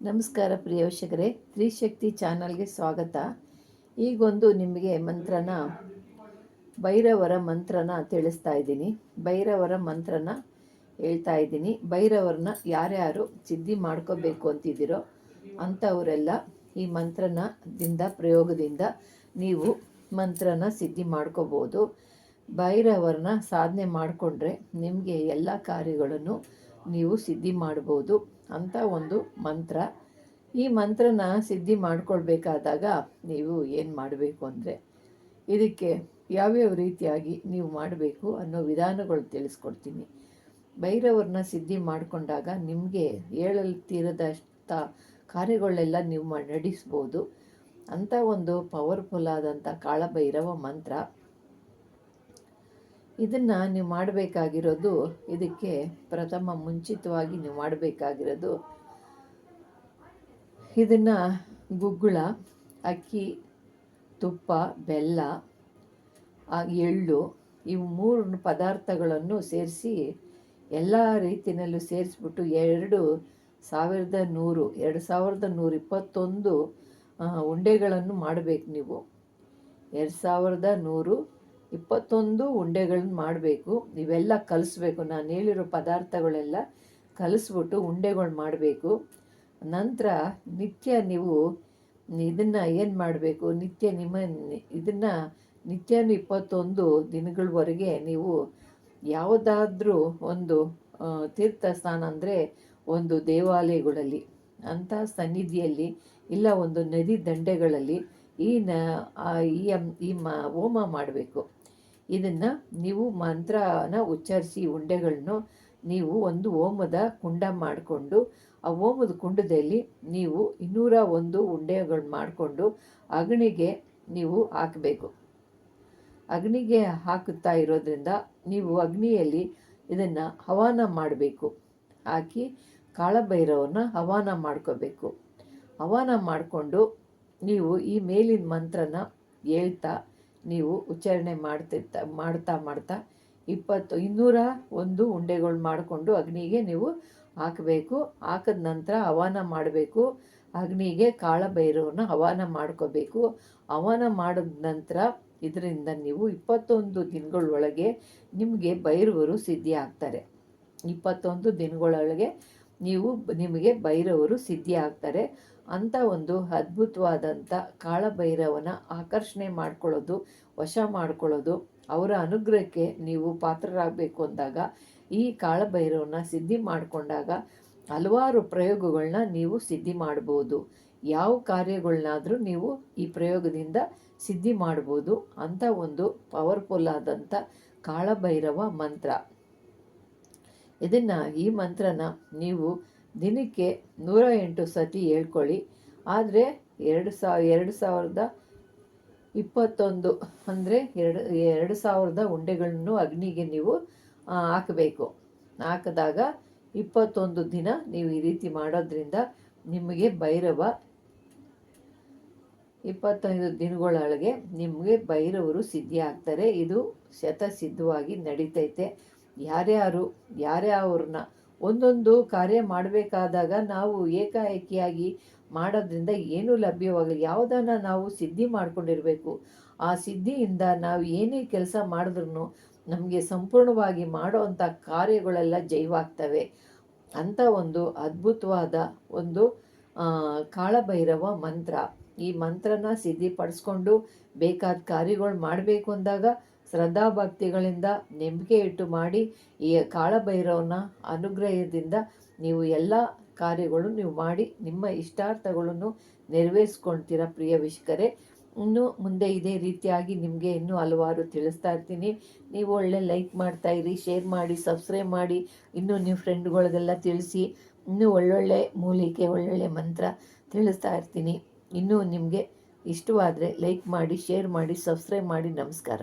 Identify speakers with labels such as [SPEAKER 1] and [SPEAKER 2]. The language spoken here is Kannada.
[SPEAKER 1] ನಮಸ್ಕಾರ ಪ್ರಿಯ ವೀಕ್ಷಕರೇ, ತ್ರಿಶಕ್ತಿ ಚಾನಲ್ಗೆ ಸ್ವಾಗತ. ಈಗೊಂದು ನಿಮಗೆ ಮಂತ್ರನ, ಭೈರವರ ಮಂತ್ರನ ತಿಳಿಸ್ತಾ ಇದ್ದೀನಿ. ಭೈರವರ ಮಂತ್ರನ ಹೇಳ್ತಾ ಇದ್ದೀನಿ. ಭೈರವರನ್ನ ಯಾರ್ಯಾರು ಸಿದ್ಧಿ ಮಾಡ್ಕೋಬೇಕು ಅಂತಿದ್ದೀರೋ ಅಂಥವರೆಲ್ಲ ಈ ಮಂತ್ರನ ದಿಂದ ಪ್ರಯೋಗದಿಂದ ನೀವು ಮಂತ್ರನ ಸಿದ್ಧಿ ಮಾಡ್ಕೋಬೋದು. ಭೈರವರನ್ನ ಸಾಧನೆ ಮಾಡಿಕೊಂಡ್ರೆ ನಿಮಗೆ ಎಲ್ಲ ಕಾರ್ಯಗಳನ್ನು ನೀವು ಸಿದ್ಧಿ ಮಾಡ್ಬೋದು ಅಂತ ಒಂದು ಮಂತ್ರ. ಈ ಮಂತ್ರನ ಸಿದ್ಧಿ ಮಾಡಿಕೊಳ್ಬೇಕಾದಾಗ ನೀವು ಏನು ಮಾಡಬೇಕು ಅಂದರೆ ಇದಕ್ಕೆ ಯಾವ್ಯಾವ ರೀತಿಯಾಗಿ ನೀವು ಮಾಡಬೇಕು ಅನ್ನೋ ವಿಧಾನಗಳು ತಿಳಿಸ್ಕೊಡ್ತೀನಿ. ಭೈರವ್ರನ್ನ ಸಿದ್ಧಿ ಮಾಡಿಕೊಂಡಾಗ ನಿಮಗೆ ಹೇಳಲು ತೀರದಷ್ಟ ಕಾರ್ಯಗಳೆಲ್ಲ ನೀವು ನಡೆಸ್ಬೋದು. ಅಂಥ ಒಂದು ಪವರ್ಫುಲ್ ಆದಂಥ ಕಾಳಭೈರವ ಮಂತ್ರ. ಇದನ್ನು ನೀವು ಮಾಡಬೇಕಾಗಿರೋದು ಇದಕ್ಕೆ ಪ್ರಥಮ ಮುಂಚಿತವಾಗಿ ನೀವು ಮಾಡಬೇಕಾಗಿರೋದು ಇದನ್ನು ಗುಗ್ಗುಳ, ಅಕ್ಕಿ, ತುಪ್ಪ, ಬೆಲ್ಲ ಎಳ್ಳು ಇವು ಮೂರು ಪದಾರ್ಥಗಳನ್ನು ಸೇರಿಸಿ ಎಲ್ಲ ರೀತಿಯಲ್ಲೂ ಸೇರಿಸ್ಬಿಟ್ಟು ಎರಡು ಸಾವಿರದ ನೂರು, ಎರಡು ಸಾವಿರದ ನೂರ ಇಪ್ಪತ್ತೊಂದು ಉಂಡೆಗಳನ್ನು ಮಾಡಬೇಕು ನೀವು. ಎರಡು ಸಾವಿರದ ನೂರು ಇಪ್ಪತ್ತೊಂದು ಉಂಡೆಗಳನ್ನ ಮಾಡಬೇಕು. ಇವೆಲ್ಲ ಕಲಿಸ್ಬೇಕು. ನಾನು ಹೇಳಿರೋ ಪದಾರ್ಥಗಳೆಲ್ಲ ಕಲಿಸ್ಬಿಟ್ಟು ಉಂಡೆಗಳು ಮಾಡಬೇಕು. ನಂತರ ನಿತ್ಯ ನೀವು ಇದನ್ನು ಏನು ಮಾಡಬೇಕು? ನಿತ್ಯ ನಿಮ್ಮ ಇದನ್ನು ನಿತ್ಯನೂ ಇಪ್ಪತ್ತೊಂದು ದಿನಗಳವರೆಗೆ ನೀವು ಯಾವುದಾದ್ರೂ ಒಂದು ತೀರ್ಥ ಸ್ಥಾನ ಅಂದರೆ ಒಂದು ದೇವಾಲಯಗಳಲ್ಲಿ ಅಂಥ ಸನ್ನಿಧಿಯಲ್ಲಿ, ಇಲ್ಲ ಒಂದು ನದಿ ದಂಡೆಗಳಲ್ಲಿ ಈ ನ ಈ ಮ, ಹೋಮ ಮಾಡಬೇಕು. ಇದನ್ನು ನೀವು ಮಂತ್ರನ ಉಚ್ಚರಿಸಿ ಉಂಡೆಗಳನ್ನು ನೀವು ಒಂದು ಓಮದ ಕುಂಡ ಮಾಡಿಕೊಂಡು, ಆ ಓಮದ ಕುಂಡದಲ್ಲಿ ನೀವು ಇನ್ನೂರ ಒಂದು ಉಂಡೆಗಳು ಮಾಡಿಕೊಂಡು ಅಗ್ನಿಗೆ ನೀವು ಹಾಕಬೇಕು. ಅಗ್ನಿಗೆ ಹಾಕುತ್ತಾ ಇರೋದ್ರಿಂದ ನೀವು ಅಗ್ನಿಯಲ್ಲಿ ಇದನ್ನು ಹವಾನ ಮಾಡಬೇಕು. ಹಾಕಿ ಕಾಳಭೈರವನ್ನ ಹವಾನ ಮಾಡ್ಕೋಬೇಕು. ಹವಾನ ಮಾಡಿಕೊಂಡು ನೀವು ಈ ಮೇಲಿನ ಮಂತ್ರನ ಹೇಳ್ತಾ ನೀವು ಉಚ್ಚಾರಣೆ ಮಾಡ್ತಿರ್ತಾ, ಮಾಡ್ತಾ ಮಾಡ್ತಾ ಇಪ್ಪತ್ತು, ಇನ್ನೂರ ಒಂದು ಉಂಡೆಗಳು ಮಾಡಿಕೊಂಡು ಅಗ್ನಿಗೆ ನೀವು ಹಾಕಬೇಕು. ಹಾಕಿದ ನಂತರ ಹವಾನ ಮಾಡಬೇಕು. ಅಗ್ನಿಗೆ ಕಾಳಭೈರವನ್ನ ಹವಾನ ಮಾಡ್ಕೋಬೇಕು. ಹವಾನ ಮಾಡಿದ ನಂತರ ಇದರಿಂದ ನೀವು ಇಪ್ಪತ್ತೊಂದು ದಿನಗಳೊಳಗೆ ನಿಮಗೆ ಭೈರವರು ಸಿದ್ಧಿ ಆಗ್ತಾರೆ ಇಪ್ಪತ್ತೊಂದು ದಿನಗಳೊಳಗೆ ನೀವು ನಿಮಗೆ ಭೈರವರು ಸಿದ್ಧಿ ಆಗ್ತಾರೆ ಅಂಥ ಒಂದು ಅದ್ಭುತವಾದಂಥ ಕಾಳಭೈರವನ ಆಕರ್ಷಣೆ ಮಾಡ್ಕೊಳ್ಳೋದು, ವಶ ಮಾಡ್ಕೊಳ್ಳೋದು, ಅವರ ಅನುಗ್ರಹಕ್ಕೆ ನೀವು ಪಾತ್ರರಾಗಬೇಕು ಅಂದಾಗ, ಈ ಕಾಳಭೈರವನ ಸಿದ್ಧಿ ಮಾಡಿಕೊಂಡಾಗ ಹಲವಾರು ಪ್ರಯೋಗಗಳನ್ನ ನೀವು ಸಿದ್ಧಿ ಮಾಡ್ಬೋದು. ಯಾವ ಕಾರ್ಯಗಳನ್ನಾದರೂ ನೀವು ಈ ಪ್ರಯೋಗದಿಂದ ಸಿದ್ಧಿ ಮಾಡ್ಬೋದು ಅಂಥ ಒಂದು ಪವರ್ಫುಲ್ ಆದಂಥ ಕಾಳಭೈರವ ಮಂತ್ರ. ಇದನ್ನು ಈ ಮಂತ್ರನ ನೀವು ದಿನಕ್ಕೆ ನೂರ ಎಂಟು ಸತಿ ಹೇಳ್ಕೊಳ್ಳಿ. ಆದರೆ ಎರಡು ಸಾವ ಎರಡು ಸಾವಿರದ ಇಪ್ಪತ್ತೊಂದು ಅಂದರೆ ಎರಡು ಎರಡು ಸಾವಿರದ ಉಂಡೆಗಳನ್ನು ಅಗ್ನಿಗೆ ನೀವು ಹಾಕಬೇಕು. ಹಾಕಿದಾಗ ಇಪ್ಪತ್ತೊಂದು ದಿನ ನೀವು ಈ ರೀತಿ ಮಾಡೋದ್ರಿಂದ ನಿಮಗೆ ಭೈರವ, ಇಪ್ಪತ್ತೈದು ದಿನಗಳೊಳಗೆ ನಿಮಗೆ ಭೈರವರು ಸಿದ್ಧಿ ಆಗ್ತಾರೆ ಇದು ಶತಸಿದ್ಧವಾಗಿ ನಡೀತೈತೆ. ಯಾರ್ಯಾರು ಯಾರ್ಯಾವ್ರನ್ನ ಒಂದೊಂದು ಕಾರ್ಯ ಮಾಡಬೇಕಾದಾಗ ನಾವು ಏಕಾಏಕಿಯಾಗಿ ಮಾಡೋದ್ರಿಂದ ಏನೂ ಲಭ್ಯವಾಗಲಿ ಯಾವುದನ್ನು ನಾವು ಸಿದ್ಧಿ ಮಾಡಿಕೊಂಡಿರಬೇಕು, ಆ ಸಿದ್ಧಿಯಿಂದ ನಾವು ಏನೇ ಕೆಲಸ ಮಾಡಿದ್ರೂ ನಮಗೆ ಸಂಪೂರ್ಣವಾಗಿ ಮಾಡೋವಂಥ ಕಾರ್ಯಗಳೆಲ್ಲ ಜೈವಾಗ್ತವೆ. ಅಂತ ಒಂದು ಅದ್ಭುತವಾದ ಒಂದು ಕಾಳಭೈರವ ಮಂತ್ರ. ಈ ಮಂತ್ರನ ಸಿದ್ಧಿಪಡಿಸ್ಕೊಂಡು ಬೇಕಾದ ಕಾರ್ಯಗಳು ಮಾಡಬೇಕು ಅಂದಾಗ ಶ್ರದ್ಧಾಭಕ್ತಿಗಳಿಂದ ನಂಬಿಕೆ ಇಟ್ಟು ಮಾಡಿ ಈ ಕಾಳಭೈರವನ ಅನುಗ್ರಹದಿಂದ ನೀವು ಎಲ್ಲ ಕಾರ್ಯಗಳು ನೀವು ಮಾಡಿ ನಿಮ್ಮ ಇಷ್ಟಾರ್ಥಗಳನ್ನು ನೆರವೇರಿಸ್ಕೊಳ್ತೀರ ಪ್ರಿಯ ವಿಷಕರೇ ಇನ್ನು ಮುಂದೆ ಇದೇ ರೀತಿಯಾಗಿ ನಿಮಗೆ ಇನ್ನೂ ಹಲವಾರು ತಿಳಿಸ್ತಾ ಇರ್ತೀನಿ. ನೀವು ಒಳ್ಳೆ ಲೈಕ್ ಮಾಡ್ತಾ ಇರಿ, ಶೇರ್ ಮಾಡಿ, ಸಬ್ಸ್ಕ್ರೈಬ್ ಮಾಡಿ, ಇನ್ನೂ ನೀವು ಫ್ರೆಂಡ್ಗಳಿಗೆಲ್ಲ ತಿಳಿಸಿ, ಇನ್ನೂ ಒಳ್ಳೊಳ್ಳೆ ಮೂಲಿಕೆ, ಒಳ್ಳೊಳ್ಳೆ ಮಂತ್ರ ತಿಳಿಸ್ತಾ ಇರ್ತೀನಿ. ಇನ್ನೂ ನಿಮಗೆ ಇಷ್ಟವಾದರೆ ಲೈಕ್ ಮಾಡಿ, ಶೇರ್ ಮಾಡಿ, ಸಬ್ಸ್ಕ್ರೈಬ್ ಮಾಡಿ, ನಮಸ್ಕಾರ.